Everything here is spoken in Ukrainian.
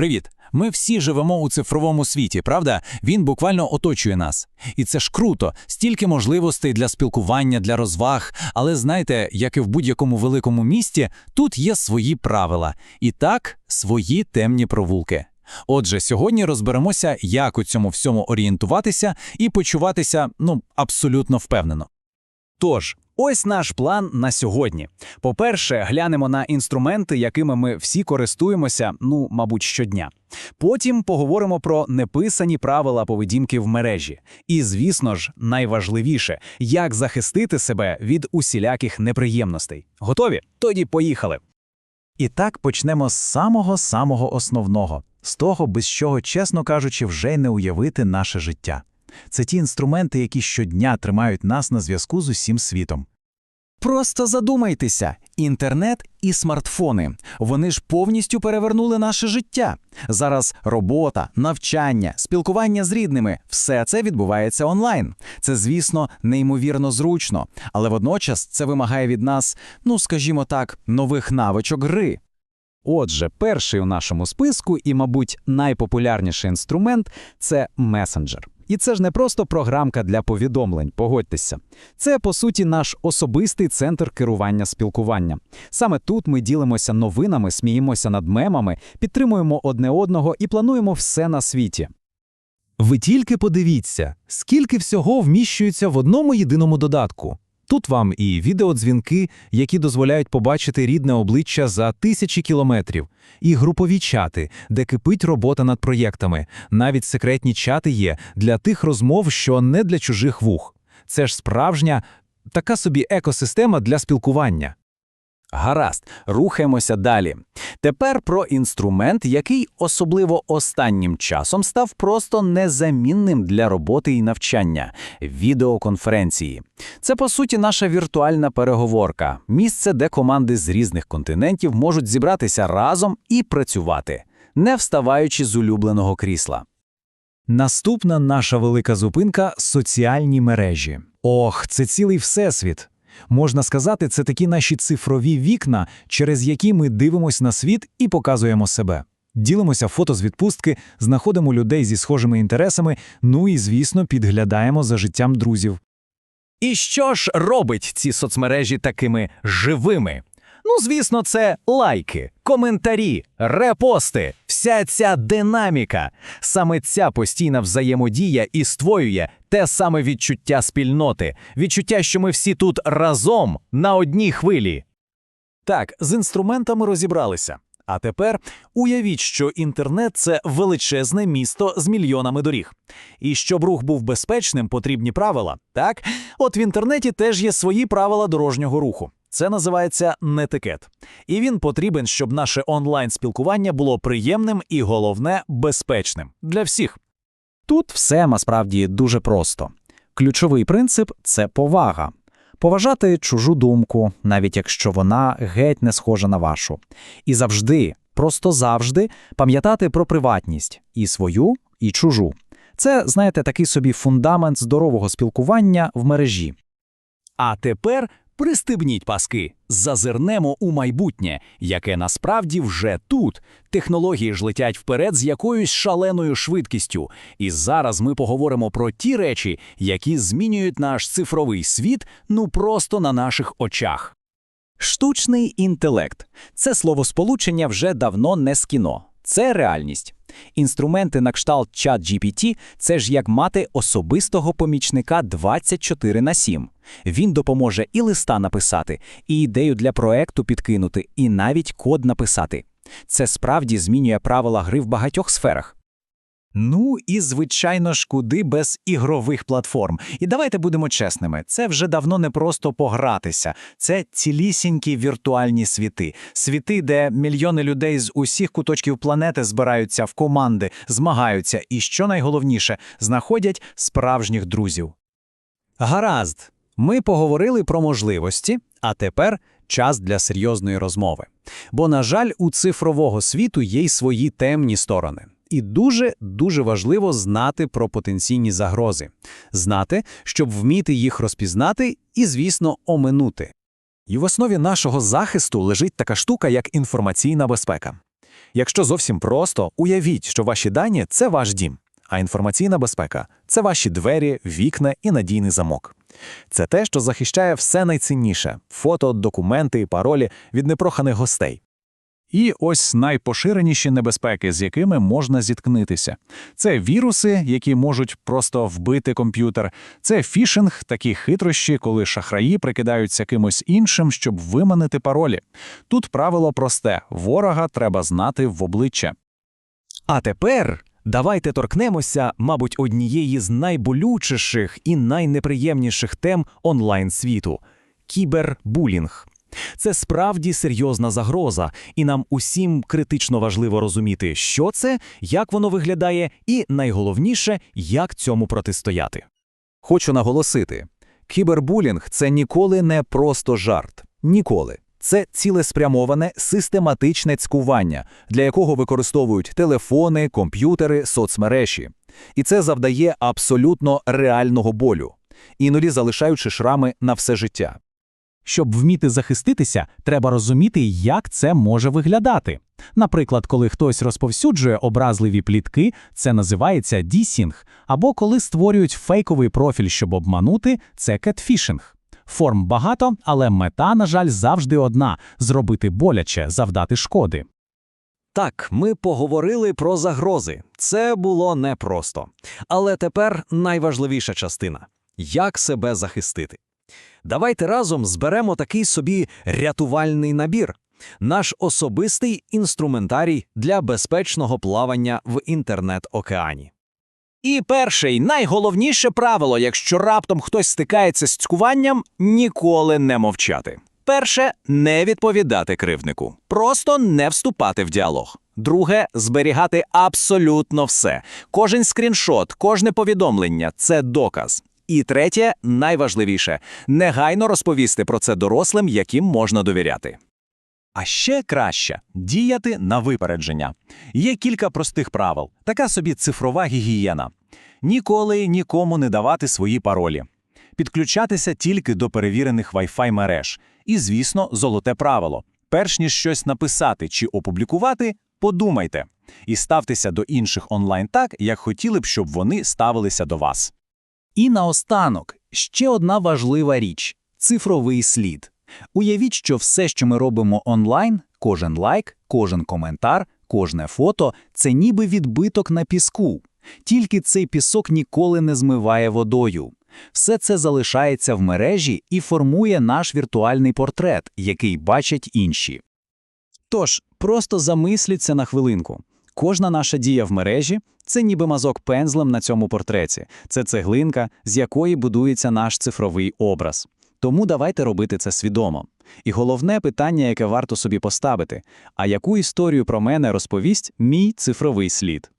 Привіт! Ми всі живемо у цифровому світі, правда? Він буквально оточує нас. І це ж круто, стільки можливостей для спілкування, для розваг. Але знаєте, як і в будь-якому великому місті, тут є свої правила. І так, свої темні провулки. Отже, сьогодні розберемося, як у цьому всьому орієнтуватися і почуватися ну абсолютно впевнено. Тож, ось наш план на сьогодні. По-перше, глянемо на інструменти, якими ми всі користуємося, ну, мабуть, щодня. Потім поговоримо про неписані правила поведінки в мережі. І, звісно ж, найважливіше, як захистити себе від усіляких неприємностей. Готові? Тоді поїхали. І так почнемо з самого самого основного, з того, без чого, чесно кажучи, вже й не уявити наше життя. Це ті інструменти, які щодня тримають нас на зв'язку з усім світом. Просто задумайтеся: інтернет і смартфони. Вони ж повністю перевернули наше життя. Зараз робота, навчання, спілкування з рідними все це відбувається онлайн. Це, звісно, неймовірно зручно, але водночас це вимагає від нас, ну скажімо так, нових навичок гри. Отже, перший у нашому списку і, мабуть, найпопулярніший інструмент це месенджер. І це ж не просто програмка для повідомлень, погодьтеся. Це, по суті, наш особистий центр керування спілкування. Саме тут ми ділимося новинами, сміємося над мемами, підтримуємо одне одного і плануємо все на світі. Ви тільки подивіться, скільки всього вміщується в одному єдиному додатку. Тут вам і відеодзвінки, які дозволяють побачити рідне обличчя за тисячі кілометрів, і групові чати, де кипить робота над проєктами. Навіть секретні чати є для тих розмов, що не для чужих вух. Це ж справжня така собі екосистема для спілкування. Гаразд, рухаємося далі. Тепер про інструмент, який особливо останнім часом став просто незамінним для роботи і навчання відеоконференції. Це, по суті, наша віртуальна переговорка, місце, де команди з різних континентів можуть зібратися разом і працювати, не вставаючи з улюбленого крісла. Наступна наша велика зупинка соціальні мережі. Ох, це цілий всесвіт. Можна сказати, це такі наші цифрові вікна, через які ми дивимося на світ і показуємо себе. Ділимося фото з відпустки, знаходимо людей зі схожими інтересами, ну і, звісно, підглядаємо за життям друзів. І що ж робить ці соцмережі такими живими? Ну, звісно, це лайки, коментарі, репости, вся ця динаміка. Саме ця постійна взаємодія і створює те саме відчуття спільноти, відчуття, що ми всі тут разом на одній хвилі. Так, з інструментами розібралися. А тепер уявіть, що інтернет це величезне місто з мільйонами доріг. І щоб рух був безпечним, потрібні правила. Так, от в інтернеті теж є свої правила дорожнього руху. Це називається нетикет. І він потрібен, щоб наше онлайн спілкування було приємним і головне безпечним для всіх. Тут все насправді дуже просто. Ключовий принцип це повага. Поважати чужу думку, навіть якщо вона геть не схожа на вашу. І завжди, просто завжди пам'ятати про приватність і свою, і чужу. Це, знаєте, такий собі фундамент здорового спілкування в мережі. А тепер пристебніть паски, зазирнемо у майбутнє, яке насправді вже тут. Технології ж летять вперед з якоюсь шаленою швидкістю. І зараз ми поговоримо про ті речі, які змінюють наш цифровий світ ну просто на наших очах. Штучний інтелект це словосполучення вже давно не з кіно, це реальність. Інструменти на кшталт ChatGPT – це ж як мати особистого помічника 24 на 7. Він допоможе і листа написати, і ідею для проекту підкинути, і навіть код написати. Це справді змінює правила гри в багатьох сферах. Ну і, звичайно ж, куди без ігрових платформ. І давайте будемо чесними, це вже давно не просто погратися, це цілісінькі віртуальні світи, світи, де мільйони людей з усіх куточків планети збираються в команди, змагаються і, що найголовніше, знаходять справжніх друзів. Гаразд, ми поговорили про можливості, а тепер час для серйозної розмови. Бо, на жаль, у цифрового світу є й свої темні сторони. І дуже дуже важливо знати про потенційні загрози, знати, щоб вміти їх розпізнати і, звісно, оминути. І в основі нашого захисту лежить така штука, як інформаційна безпека. Якщо зовсім просто, уявіть, що ваші дані це ваш дім, а інформаційна безпека це ваші двері, вікна і надійний замок. Це те, що захищає все найцінніше фото, документи і паролі від непроханих гостей. І ось найпоширеніші небезпеки, з якими можна зіткнутися. Це віруси, які можуть просто вбити комп'ютер. Це фішинг, такі хитрощі, коли шахраї прикидаються кимось іншим, щоб виманити паролі. Тут правило просте: ворога треба знати в обличчя. А тепер давайте торкнемося, мабуть, однієї з найболючіших і найнеприємніших тем онлайн світу кібербулінг. Це справді серйозна загроза, і нам усім критично важливо розуміти, що це, як воно виглядає, і найголовніше, як цьому протистояти. Хочу наголосити: кібербулінг це ніколи не просто жарт. Ніколи. Це цілеспрямоване систематичне цькування, для якого використовують телефони, комп'ютери, соцмережі. І це завдає абсолютно реального болю, іноді залишаючи шрами на все життя. Щоб вміти захиститися, треба розуміти, як це може виглядати. Наприклад, коли хтось розповсюджує образливі плітки, це називається дісінг, або коли створюють фейковий профіль, щоб обманути, це кетфішинг. Форм багато, але мета, на жаль, завжди одна зробити боляче, завдати шкоди. Так, ми поговорили про загрози. Це було непросто. Але тепер найважливіша частина як себе захистити. Давайте разом зберемо такий собі рятувальний набір, наш особистий інструментарій для безпечного плавання в інтернет-океані. І перше й найголовніше правило, якщо раптом хтось стикається з цькуванням, ніколи не мовчати. Перше не відповідати кривднику, просто не вступати в діалог. Друге зберігати абсолютно все. Кожен скріншот, кожне повідомлення це доказ. І третє, найважливіше негайно розповісти про це дорослим, яким можна довіряти. А ще краще діяти на випередження. Є кілька простих правил, така собі цифрова гігієна. Ніколи нікому не давати свої паролі. Підключатися тільки до перевірених Wi-Fi мереж. І, звісно, золоте правило. Перш ніж щось написати чи опублікувати, подумайте. І ставтеся до інших онлайн так, як хотіли б, щоб вони ставилися до вас. І наостанок ще одна важлива річ цифровий слід. Уявіть, що все, що ми робимо онлайн, кожен лайк, кожен коментар, кожне фото це ніби відбиток на піску. Тільки цей пісок ніколи не змиває водою. Все це залишається в мережі і формує наш віртуальний портрет, який бачать інші. Тож, просто замисліться на хвилинку. Кожна наша дія в мережі це ніби мазок пензлем на цьому портреті. Це цеглинка, з якої будується наш цифровий образ. Тому давайте робити це свідомо. І головне питання, яке варто собі поставити: а яку історію про мене розповість мій цифровий слід?